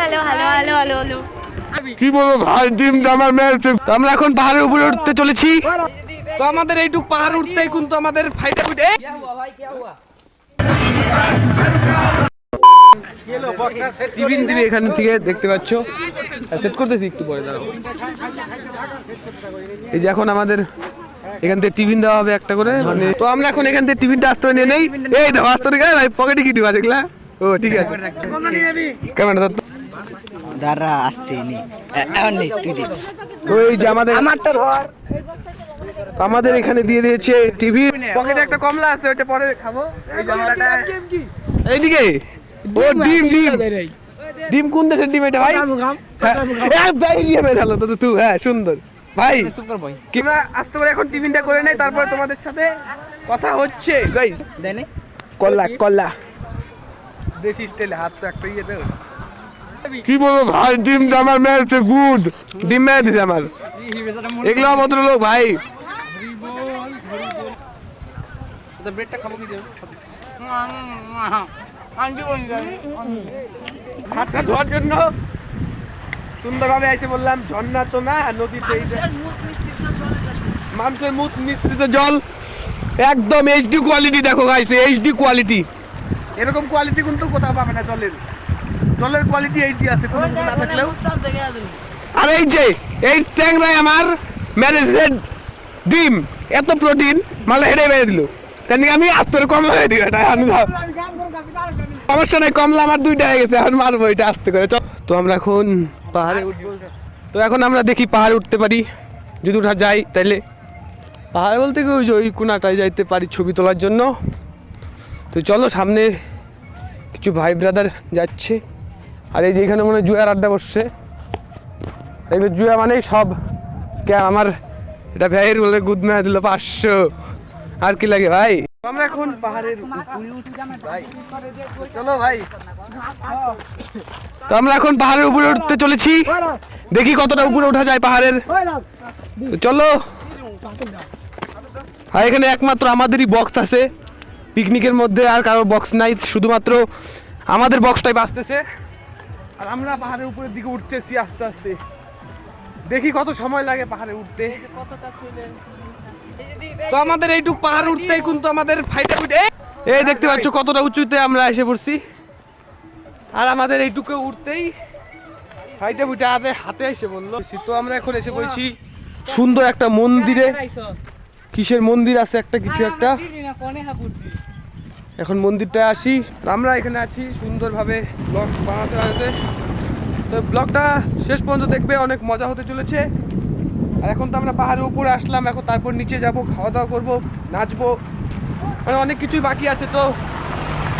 Hello hello hello hello hello. কি বলব ভাই ডিমটা আমার তো আমরা এখন পাহাড়ের উপরে উঠতে চলেছি। তো আমাদের এইটুক পাহাড় উঠতেই কিন্তু আমাদের ফাইটা উঠে টিফিন দিবি এখান থেকে দেখতে পাচ্ছ। সেট করতেছি একটু পরে দাঁড়াও। এই যে এখন আমাদের এখান থেকে টিফিন দেওয়া হবে একটা করে মানে তো আমরা এখন এখান থেকে টিফিনটা আসতে নিয়ে নেই। এই দেখো আসতে গেলে ভাই পকেটে কি টিফা দেখলা ও ঠিক আছে। ক্যামেরা। দাঁড়া আসতে নি। এখন নেই তুই দিবি তো এই যে আমাদের আমারটা ধর। আমাদের এখানে দিয়ে দিয়েছে টিভি। পকেটে একটা কমলা আছে ওটা পরে খাব। এই কমলাটা এইদিকে। ও ডিম ডিম ডিম। কোন দেশের ডিম এটা ভাই? হ্যাঁ, ভাই দিয়ে মেরালো তো তুই হ্যাঁ সুন্দর। ভাই কিংবা আসতে পারে এখন টিফিনটা করে নেই তারপর তোমাদের সাথে কথা হচ্ছে। গাইস দেনে। কল্লা কল্লা। দেশি স্টাইলে হাত তো একটা ইয়ে দেও কি বলব ভাই ডিমটা আমার মেরেছে গুড ডিম মেরে দিছে আমার। এগুলো ভদ্রলোক ভাই। ব্রেডটা খাব কি দেবো হাতটা ধোয়ার জন্য। সুন্দরভাবে এসে বললাম ঝর্ণা তো না নদীতে মানুষের মুখ মিশ্রিত জল একদম এইচডি কোয়ালিটি দেখো গাইছে এইচডি কোয়ালিটি এরকম কোয়ালিটি কিন্তু কোথাও পাবে না জলের। জলের কোয়ালিটি এইচডি আছে, কোনো না থাকলেও। আর এই যে, এই ট্যাংরাই আমার ম্যানেজেড ডিম, এত প্রোটিন মালে হেডে মেরে দিল। তাই আমি আস্তরে কম হয়ে দিল এটা, আমি সমস্যা নাই, কমলা আমার দুইটা হয়ে গেছে, এখন মারবো এটা আস্তে করে। তো আমরা এখন পাহাড়ে উঠবো। তো এখন আমরা দেখি পাহাড়ে উঠতে পারি। যদি উঠা যাই তাইলে পাহাড় বলতে কি, ওই যে ওই কোনাটায় যাইতে পারি ছবি তোলার জন্য। তো চলো, সামনে কিছু ভাই ব্রাদার যাচ্ছে। আর এই যে এখানে মনে হয় জুয়ার আড্ডা বসছে। এবার জুয়া মানেই সব স্ক্যাম। আমার এটা ভাইয়ের বলে গুদ মেয়া দিল পাঁচশো। আর কি লাগে ভাই? আমরা এখন পাহাড়ের তো আমরা এখন পাহাড়ের উপরে উঠতে চলেছি। দেখি কতটা উপরে ওঠা যায় পাহাড়ের। চলো। আর এখানে একমাত্র আমাদেরই বক্স আছে। পিকনিকের মধ্যে আর কারোর বক্স নাই। শুধুমাত্র আমাদের বক্সটাই বাঁচতেছে। আর আমরা পাহাড়ের উপরের দিকে উঠতেছি আস্তে আস্তে। দেখি কত সময় লাগে পাহাড়ে উঠতে। তো আমাদের এইটুক পাহাড় উঠতেই কিন্তু আমাদের ফাইটা উঠে এই দেখতে পাচ্ছ কতটা উঁচুতে আমরা এসে পড়ছি। আর আমাদের এইটুকু উঠতেই ফাইটা উঠে হাতে হাতে এসে বলল তো আমরা এখন এসে পড়ছি সুন্দর একটা মন্দিরে। কিসের মন্দির আছে একটা কিছু একটা? এখন মন্দিরটা আসি। আমরা এখানে আছি সুন্দরভাবে ব্লগ বানাতে বানাতে। তো ব্লগটা শেষ পর্যন্ত দেখবে, অনেক মজা হতে চলেছে। আর এখন তো আমরা পাহাড়ের উপরে আসলাম, এখন তারপর নিচে যাব খাওয়া দাওয়া করব, নাচবো। মানে অনেক কিছুই বাকি আছে, তো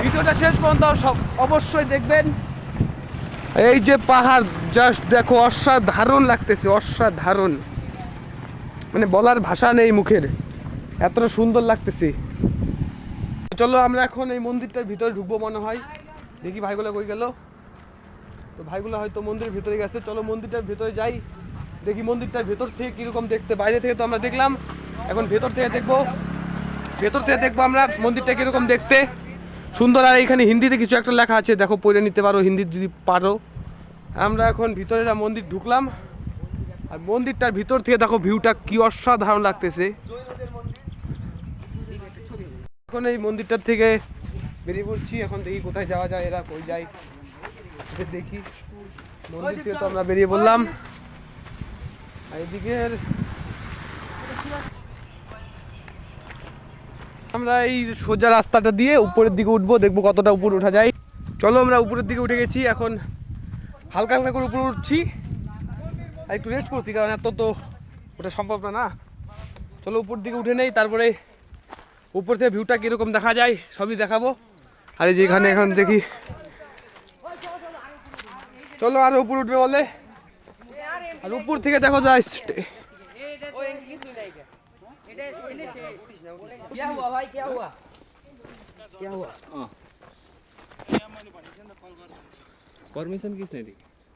ভিডিওটা শেষ পর্যন্ত সব অবশ্যই দেখবেন। এই যে পাহাড় জাস্ট দেখো, অসাধারণ লাগতেছে, অসাধারণ। মানে বলার ভাষা নেই মুখের। এতটা সুন্দর লাগতেছে। চলো, আমরা এখন এই মন্দিরটার ভিতরে ঢুকবো মনে হয়। দেখি ভাইগুলো কই গেল। তো ভাইগুলো হয়তো মন্দিরের ভিতরে গেছে। চলো, মন্দিরটার ভিতরে যাই। দেখি মন্দিরটার ভেতর থেকে কীরকম দেখতে। বাইরে থেকে তো আমরা দেখলাম। এখন ভেতর থেকে দেখব। ভেতর থেকে দেখব আমরা মন্দিরটা কীরকম দেখতে। সুন্দর, আর এখানে হিন্দিতে কিছু একটা লেখা আছে। দেখো, পড়ে নিতে পারো, হিন্দি যদি পারো। আমরা এখন ভিতরে মন্দির ঢুকলাম। আর মন্দিরটার ভিতর থেকে দেখো, ভিউটা কি অসাধারণ লাগতেছে। এখন এই মন্দিরটার থেকে বেরিয়ে পড়ছি। এখন দেখি কোথায় যাওয়া যায়, এরা কই যায়। দেখি। মন্দির থেকে তো আমরা বেরিয়ে পড়লাম। আর এদিকের আমরা এই সোজা রাস্তাটা দিয়ে উপরের দিকে উঠবো, দেখব কতটা উপরে ওঠা যায়। চলো আমরা উপরের দিকে উঠে গেছি। এখন হালকা হালকা করে উপরে উঠছি। আর একটু রেস্ট করছি, কারণ এত তো ওটা সম্ভব না না। চলো উপর দিকে উঠে নেই, তারপরে উপর থেকে ভিউটা কীরকম দেখা যায় সবই দেখাবো আর এই যে এখানে এখন দেখি চলো আর উপর উঠবে বলে আর উপর থেকে দেখো যায় স্টে-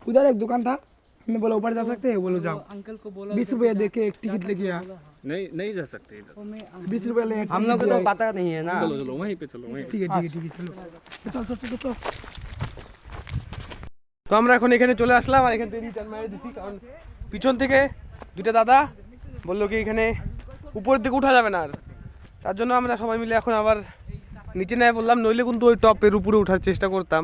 उधर एक दुकान था हमने बोला ऊपर जा सकते हैं बोलो जाओ अंकल को बोला बीस रुपया दे के एक टिकट लेके आ नहीं नहीं जा सकते इधर बीस रुपया ले हम लोग को तो पता नहीं है ना चलो चलो वहीं पे चलो वहीं पे ठीक है ठीक है ठीक है चलो चलो चलो चलो चलो তো আমরা এখন এখানে চলে আসলাম আর এখান থেকে রিটার্ন মেরে দিছি কারণ পিছন থেকে দুটো দাদা বললো কি এখানে উপরের দিকে উঠা যাবে না আর তার জন্য আমরা সবাই মিলে এখন আবার নিচে নেয় বললাম নইলে কিন্তু ওই টপের উপরে ওঠার চেষ্টা করতাম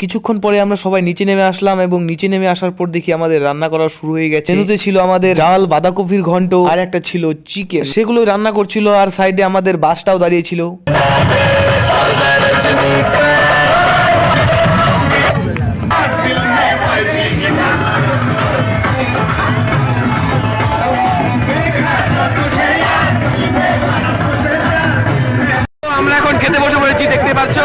কিছুক্ষণ পরে আমরা সবাই নিচে নেমে আসলাম এবং নিচে নেমে আসার পর দেখি আমাদের রান্না করা শুরু হয়ে গেছে মেনুতে ছিল আমাদের ডাল বাঁধাকপির ঘন্ট আর একটা ছিল চিকেন সেগুলো রান্না করছিল আর সাইডে আমাদের বাসটাও দাঁড়িয়ে খেতে বসে পড়েছি দেখতে পাচ্ছো?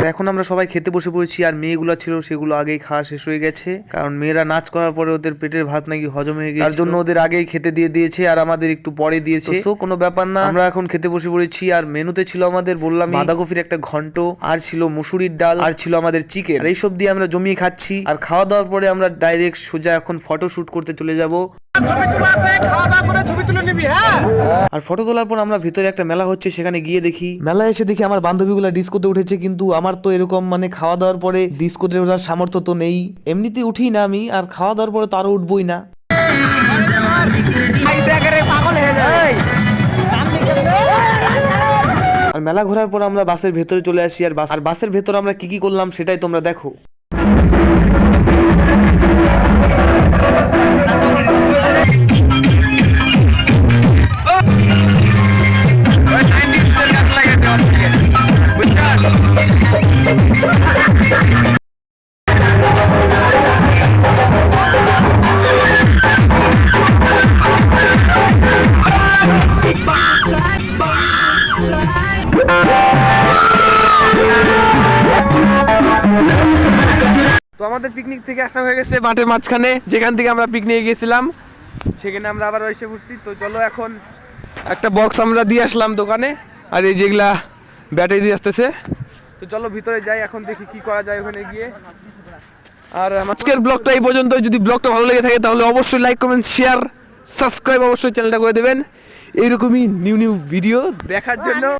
তো এখন আমরা সবাই খেতে বসে পড়েছি আর মেয়েগুলো ছিল সেগুলো আগেই খাওয়া শেষ হয়ে গেছে। কারণ মেয়েরা নাচ করার পরে ওদের পেটের ভাত নাকি হজম হয়ে গেছে তার জন্য ওদের আগেই খেতে দিয়ে দিয়েছে আর আমাদের একটু পরে দিয়েছে। তো কোনো ব্যাপার না। আমরা এখন খেতে বসে পড়েছি আর মেনুতে ছিল আমাদের বললাম বাঁধাকপির একটা ঘন্ট আর ছিল মুসুরির ডাল আর ছিল আমাদের চিকেন। আর এইসব দিয়ে আমরা জমিয়ে খাচ্ছি আর খাওয়া দাওয়ার পরে আমরা ডাইরেক্ট সোজা এখন ফটো শুট করতে চলে যাব। আর ফটো তোলার পর আমরা ভিতরে একটা মেলা হচ্ছে সেখানে গিয়ে দেখি। মেলা এসে দেখি আমার বান্ধবীগুলো ডিস্কোতে উঠেছে কিন্তু আমার তো এরকম মানে খাওয়া দাওয়ার পরে ডিস্কোতে ওঠার সামর্থ্য তো নেই। এমনিতে উঠি না আমি আর খাওয়া দাওয়ার পরে তো আরও উঠবই না। আর মেলা ঘোরার পর আমরা বাসের ভেতরে চলে আসি আর বাস আর বাসের ভেতরে আমরা কি কি করলাম সেটাই তোমরা দেখো। তো আমাদের পিকনিক থেকে আসা হয়ে গেছে মাঠের মাঝখানে, যেখান থেকে আমরা পিকনিকে গেছিলাম, সেখানে আমরা আবার এসে বসছি। তো চলো এখন একটা বক্স আমরা দিয়ে আসলাম দোকানে, আর এই যেগুলা ব্যাটারি দিয়ে আসতেছে তো চলো ভিতরে যাই, এখন দেখি কি করা যায় ওখানে গিয়ে। আর আজকের ব্লগটা এই পর্যন্ত যদি ব্লগটা ভালো লেগে থাকে, তাহলে অবশ্যই লাইক কমেন্ট শেয়ার সাবস্ক্রাইব অবশ্যই চ্যানেলটা করে দেবেন। এইরকমই নিউ নিউ ভিডিও দেখার জন্য।